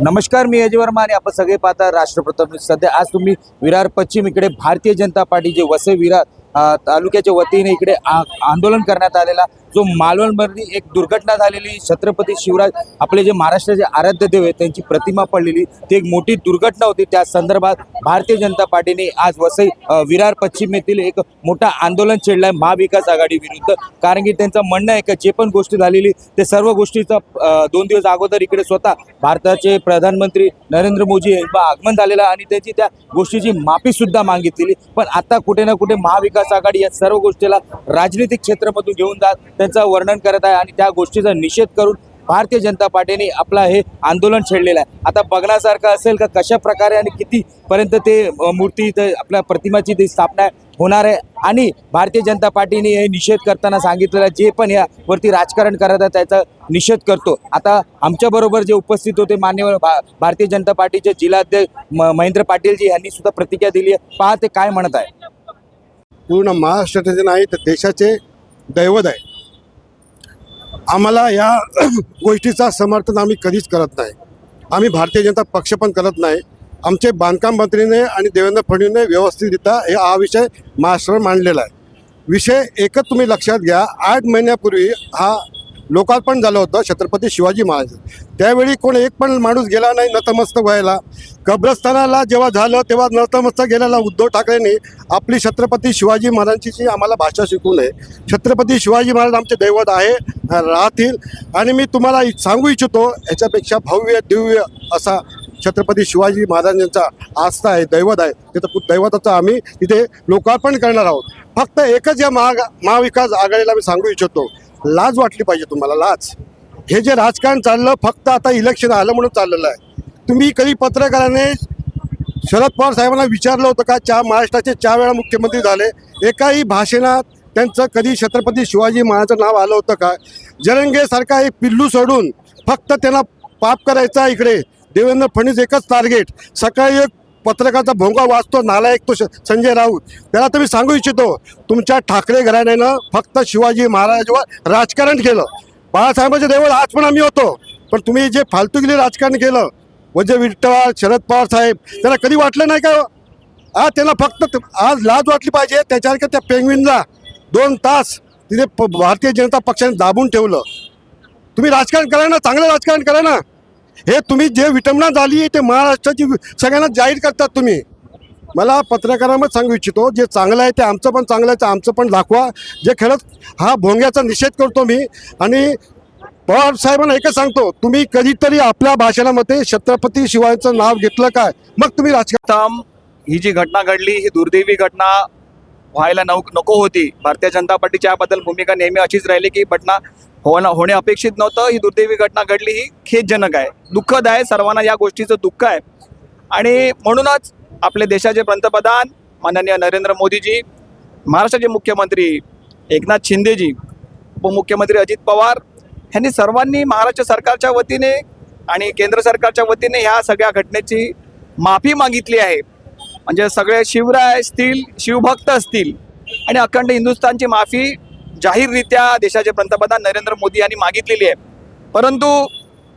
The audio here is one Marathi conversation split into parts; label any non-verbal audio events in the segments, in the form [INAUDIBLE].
नमस्कार मी अजय वर्मा आणि आपण सगळे पाहता राष्ट्रप्रथम सध्या आज तुम्ही विरार पश्चिम इकडे भारतीय जनता पार्टीचे वसे वसई विरार तालुक्याच्या वतीने इकडे आ- आंदोलन करण्यात आलेला जो मालवणमध्ये एक दुर्घटना झालेली छत्रपती शिवराज आपले जे महाराष्ट्राचे आराध्य देव आहेत त्यांची प्रतिमा पडलेली ती एक मोठी दुर्घटना होती. त्या संदर्भात भारतीय जनता पार्टीने आज वसई विरार पश्चिम येथील एक मोठा आंदोलन छेडलाय महाविकास आघाडी विरुद्ध. कारण की त्यांचं म्हणणं आहे का जे पण गोष्टी झालेली ते सर्व गोष्टीचा दोन दिवस अगोदर इकडे स्वतः भारताचे प्रधानमंत्री नरेंद्र मोदी यांचं आगमन झालेलं आणि त्याची त्या गोष्टीची माफी सुद्धा मागितलेली. पण आता कुठे ना कुठे महाविकास आघाडी या सर्व गोष्टीला राजनीतिक क्षेत्रामधून घेऊन जात त्यांचं वर्णन करत आहे आणि त्या गोष्टीचा निषेध करून भारतीय जनता पार्टीने आपला हे आंदोलन छेडलेलं आहे. आता बघण्यासारखं असेल का कशा प्रकारे आणि कितीपर्यंत ते मूर्ती इथं आपल्या प्रतिमाची ती स्थापना होणार आहे? आणि भारतीय जनता पार्टीने हे निषेध करताना सांगितलेलं आहे, जे पण यावरती राजकारण करत आहे त्याचा निषेध करतो. आता आमच्याबरोबर जे उपस्थित होते मान्यवर भा भारतीय जनता पार्टीचे जिल्हाध्यक्ष म- महेंद्र पाटीलजी यांनी सुद्धा प्रतिक्रिया दिली आहे. पहा ते काय म्हणत आहे. पूर्ण महाराष्ट्राचे नाही तर देशाचे दैवत आहे. आम्हाला या [CLEARS THROAT] गोष्टीचा समर्थन आम्ही कधीच करत नाही. आम्ही भारतीय जनता पक्ष पण करत नाही. आमचे बांधकाम मंत्रीने आणि देवेंद्र फडणवीसने व्यवस्थितरित्या हे हा विषय महाराष्ट्रावर मांडलेला आहे. विषय एकच तुम्ही लक्षात घ्या आठ महिन्यापूर्वी हा लोकार्पण झालं होतं छत्रपती शिवाजी महाराज. त्यावेळी कोण एक पण माणूस गेला नाही नतमस्तक व्हायला. कब्रस्थानाला जेव्हा झालं तेव्हा नतमस्तक गेलेला उद्धव ठाकरेंनी आपली छत्रपती शिवाजी महाराजांची आम्हाला भाषा शिकू नये. छत्रपती शिवाजी महाराज आमचे दैवत आहे राहतील. आणि मी तुम्हाला सांगू इच्छितो याच्यापेक्षा भव्य दिव्य असा छत्रपती शिवाजी महाराजांचा आस्था आहे दैवत आहे. तिथं दैवताचं आम्ही तिथे लोकार्पण करणार आहोत. फक्त एकच या महा महाविकास आघाडीला मी सांगू इच्छितो. लाज वाटली पाहिजे तुम्हाला लाज. हे जे राजकारण चाललं फक्त आता इलेक्शन आलं म्हणून चाललेलं आहे. तुम्ही कधी पत्रकाराने शरद पवार साहेबांना विचारलं होतं का चा महाराष्ट्राचे चार वेळा मुख्यमंत्री झाले एकाही भाषणात त्यांचं कधी छत्रपती शिवाजी महाराजांचं नाव आलं होतं का? जरंगेसारखा एक पिल्लू सोडून फक्त त्यांना पाप करायचा इकडे. देवेंद्र फडणवीस एकच टार्गेट सकाळी एक पत्रकाचा भोंगा वाचतो नालायक तो संजय राऊत. त्याला तुम्ही सांगू इच्छितो तुमच्या ठाकरे घराण्यानं फक्त शिवाजी महाराजांवर राजकारण केलं. बाळासाहेबांचे देवळ आज पण आम्ही होतो पण तुम्ही जे फालतूगिरी राजकारण केलं वजय विठ्ठल शरद पवार साहेब त्यांना कधी वाटलं नाही का हो? आज त्यांना फक्त आज लाज वाटली पाहिजे त्याच्यासारख्या त्या पेंगविनला दोन तास तिथे प- भारतीय जनता पक्षाने दाबून ठेवलं. तुम्ही राजकारण करा ना चांगलं राजकारण करा ना. हे तुम्ही जे विटंबना झाली ते महाराष्ट्राची सगळ्यांना जाहीर करतात तुम्ही. मला पत्रकारांमध्ये सांगू इच्छितो जे चांगलं आहे ते आमचं पण चांगलं आहे ते आमचं पण दाखवा. जे खरंच हा भोंग्याचा निषेध करतो मी आणि पवार साहेबांना एकच सांगतो तुम्ही कधीतरी आपल्या भाषणामध्ये छत्रपती शिवायचं नाव घेतलं काय? मग तुम्ही राजकारण ही जी घटना घडली ही दुर्दैवी घटना व्हायला नव नको होती. भारतीय जनता पार्टीची याबद्दल भूमिका नेहमी अशीच राहिली की घटना होणं होणे अपेक्षित नव्हतं. ही दुर्दैवी घटना घडली ही खेदजनक आहे. दुःखद आहे. सर्वांना या गोष्टीचं दुःख आहे. आणि म्हणूनच आपले देशाचे पंतप्रधान माननीय नरेंद्र मोदीजी महाराष्ट्राचे मुख्यमंत्री एकनाथ शिंदेजी उपमुख्यमंत्री अजित पवार ह्यांनी सर्वांनी महाराष्ट्र सरकारच्या वतीने आणि केंद्र सरकारच्या वतीने ह्या सगळ्या घटनेची माफी मागितली आहे. म्हणजे सगळे शिवराय असतील शिवभक्त असतील आणि अखंड हिंदुस्थानची माफी जाहीररित्या देशाचे पंतप्रधान नरेंद्र मोदी यांनी मागितलेली आहे. परंतु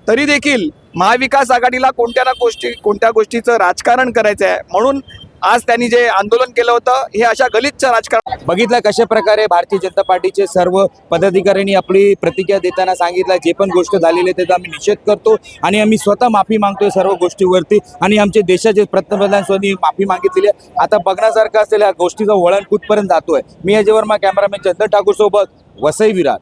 तरी देखील महाविकास आघाडीला कोणत्या ना गोष्टी कोणत्या गोष्टीचं राजकारण करायचं आहे म्हणून आज त्यांनी जे आंदोलन केलं होतं हे अशा गलितचं राजकारण बघितलं कशा प्रकारे भारतीय जनता पार्टीचे सर्व पदाधिकाऱ्यांनी आपली प्रतिक्रिया देताना सांगितलं जे पण गोष्ट झालेली आहे त्याचा आम्ही निषेध करतो आणि आम्ही स्वतः माफी मागतोय सर्व गोष्टीवरती आणि आमचे देशाचे पंतप्रधान स्वतः माफी मागितलेली आहे. आता बघण्यासारखं असलेल्या गोष्टीचं वळण कुठपर्यंत जातोय? मी अजय वर्मा कॅमेरामॅन चंदन ठाकूर सोबत वसई विराट